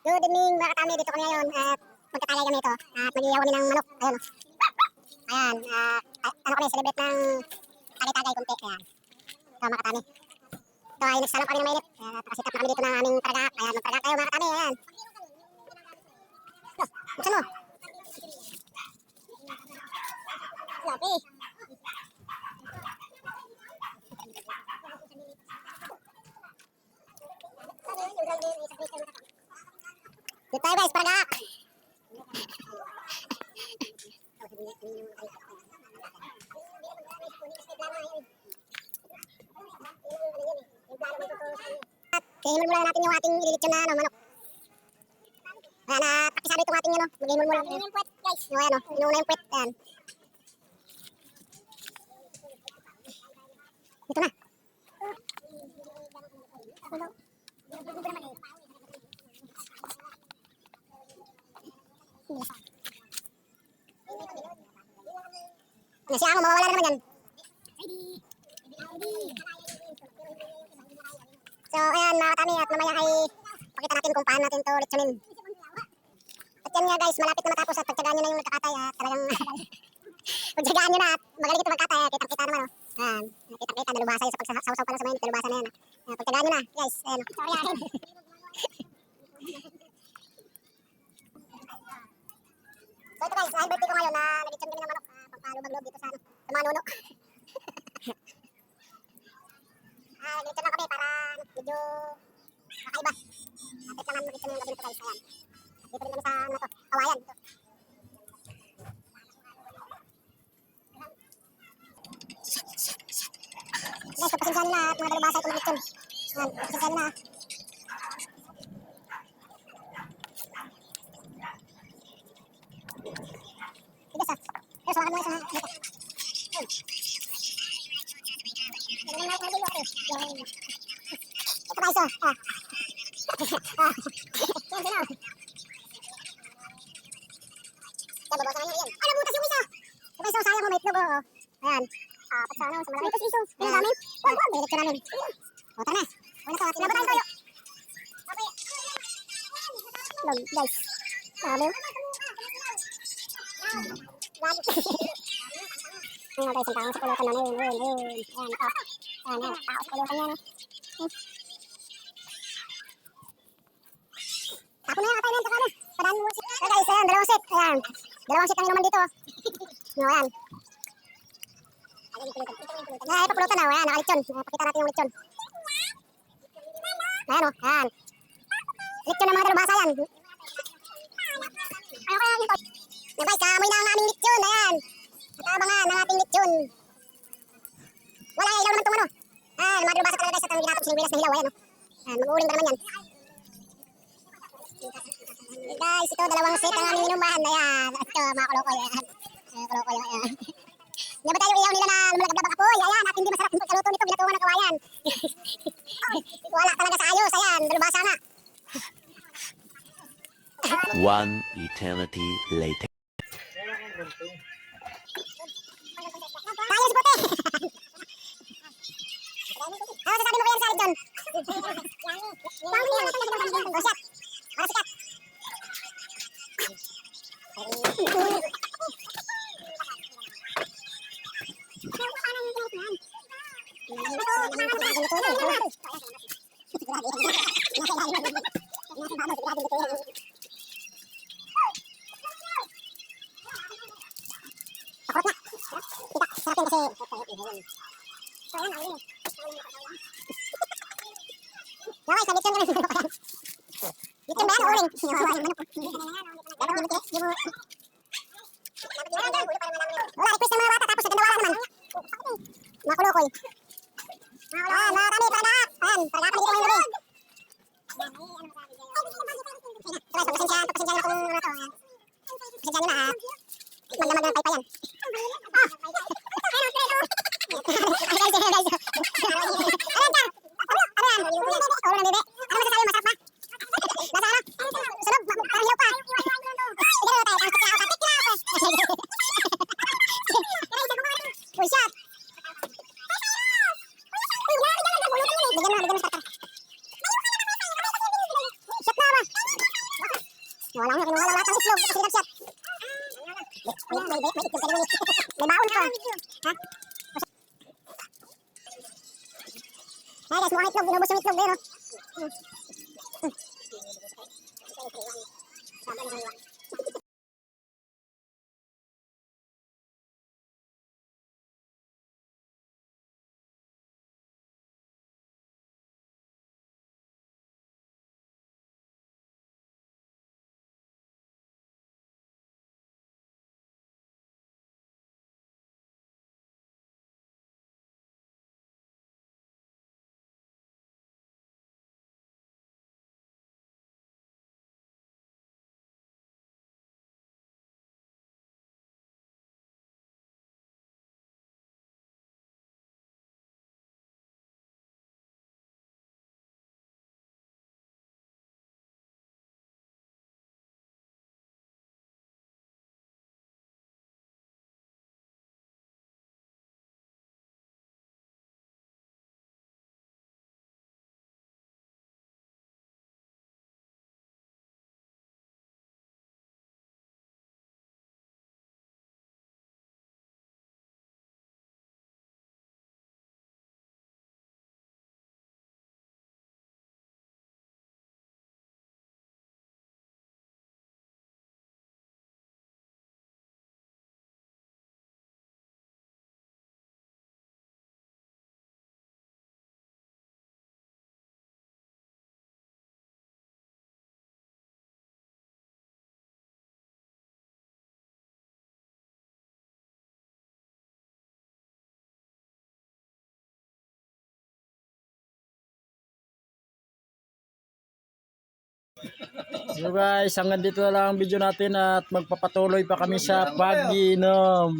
Good evening mga katami, dito kami ngayon at magkatagay kami ito at mag-iyaw kami ng manok. Ayun. Ayan, ah, ah, ano kami, celebrate ng tagay-tagay konti. Ayan. Ito mga katami. Ito ay nagsalam kami ng mainit. Pakasitap na kami dito ng aming paragak. Ayan, magparagak tayo mga katami. Ayan. Oh, buksan mo. Dito tayo guys, paragak. At kainin muna natin yung ating ililitsyon na ano, manok. Ayan, na pakisabi itong ating ano, mag-imun muna. Inuuna yung puwet, guys. O, ayan o, inuuna yung puwet. Ayan. Dito na. Ano siya ako, mawawala na naman yan. So, ayan mga kami at mamaya ay pakita natin kung paano natin ito litsunin. At yan nga guys, malapit na matapos at pagtsagaan nyo na yung nagkakatay at talagang pagtsagaan nyo na at magaling ito magkatay at kitang-kita naman oh. Ayan, kitang-kita, nalubasa yun sa pagsawsaw pa lang sa mainit, nalubasa na yan. Ayan, pagtsagaan nyo na guys, ayan. Sorry akin. So ito guys, dahil birthday ko ngayon na nag-itson kami ng manok, pampalubag loob dito sa, ano, sa mga nuno. Ah, nag-itson lang kami para ano, medyo kakaiba. Tapos naman nag-itson yung gabi nito guys, ayan. At dito rin kami sa ano to, kawayan. Ito. Guys, pagpasensya nila at mga dalubasa itong nag-itson. Ayan, pagpasensya nila. Tigas ah. Pero sa mga sa dito. Ito pa isa. Ah. Ah. Yan, sino? Yan, babasan na yan. Ay, nabutas yung isa. Ito isa, sayang mo, may itlog, oh. Ayan. Ah, pag sa ano, sa malaki. Ito Iso. Ano namin? Wag, wag. Diretso namin. O, tara na. Wala to, atin. Laban tayo. Log, guys. Sabi. Ayan guys, ang tao sa pulutan na yun, yun, yun. Ayan, oh. Ayan, ayan, tao sa pulutan yan. Hmm. Tapo na yan, atay na yan, taka na. Padaan mo. Ayan guys, ayan, dalawang set. Ayan, dalawang set ang inuman dito. No, ayan. Ayan, ipapulutan na, ayan, nakalitsyon. Ayan, pakita natin yung litsyon. Ayan, oh, ayan. Litsyon ng mga dalubasa yan. Ayaw kaya yun, Ayan guys, kaamoy na ang aming litsyon. Ayan. Natabangan ng ating litsyon. Wala ilaw naman itong ano. Ayan, madalubasa talaga guys at ang ginatap sinigwilas na hilaw. Ayan, oh. Ayan, mag-uuling ba naman yan. Ayan, guys, ito dalawang set ang aming inuman. Ayan, ito mga kolokoy. Ayan, ayan kolokoy. Ayan. Hindi ba tayo iyaw nila na lumalagab-labag apoy? Ayan, at hindi masarap yung pagkaluto nito. Binatuan ng kawayan. Wala talaga sa ayos. Ayan, dalubasa na. One eternity later. Tayo si Puti! Ano sasabi mo kaya sa akin, John? Pangin na natin yung O siya. Para sikat. Uling. Yawa, yung manok. Dapat yung mitiis. Yung... Wala, request ng mga bata. Tapos, naganda wala naman. Mga kulukoy. Ayan, mga kami, paragak. Ayan, paragak kami dito ngayong gabi. Guys, pagpasensyahan, pagpasensyahan na kung ano to. Ayan. Pagpasensyahan nyo na, ah. Magdamag ng paypayan. Ah! Ayun, guys, guys. Ayan ka. Ano, ano yan? Ulo ng bebe. Ano masasabi mo? Masarap ba? Nasa ano? Sunog? Ma- Parang hilaw pa. Tignan mo tayo. Tapos tikla ako. Tikla ako. Uy, shot. Wala nga, kinuha lang lahat ng itlog. Kasi nagshot. May, may, itlog ka naman eh. May baon pa. Ha? Ay guys, mukhang itlog. Binubos yung itlog. Ayun oh. So guys, hanggang dito na lang ang video natin at magpapatuloy pa kami sa pag-inom.